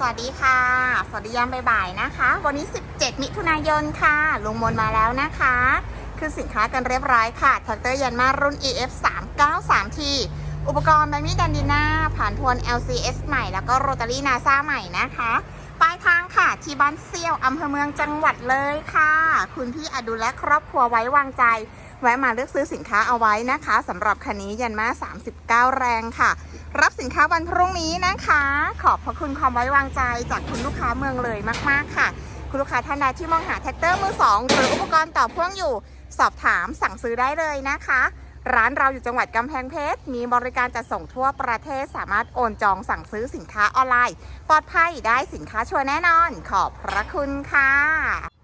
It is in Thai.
สวัสดีค่ะ สวัสดียามบ่ายๆนะคะ วันนี้ 17 มิถุนายนค่ะ ลุงมนมาแล้วนะคะ คือสินค้ากันเรียบร้อยค่ะแท็กเตอร์ยันมารุ่น EF 3 9 3 T อุปกรณ์แบมี่ดันดิน่าผ่านทวน LCS ใหม่ แล้วก็โรตารี่นาซาใหม่นะคะ ปลายทางค่ะ ที่บ้านเซี่ยวอำเภอเมืองจังหวัดเลยค่ะ คุณพี่อดุและครอบครัวไว้วางใจ วะมาเลือกซื้อสินค้าเอาไว้นะคะสำหรับคันนี้ยันมา 39 แรงค่ะ รับสินค้าวันพรุ่งนี้นะคะ ขอบพระคุณความไว้วางใจจากคุณลูกค้าเมืองเลยมาก ๆ ค่ะ คุณลูกค้าท่านใดที่มองหาแท็กเตอร์มือสองหรืออุปกรณ์ต่อพ่วงอยู่ สอบถามสั่งซื้อได้เลยนะคะ ร้านเราอยู่จังหวัดกำแพงเพชร มีบริการจัดส่งทั่วประเทศสามารถโอนจองสั่งซื้อสินค้าออนไลน์ ปลอดภัยได้สินค้าชัวร์แน่นอน ขอบพระคุณค่ะ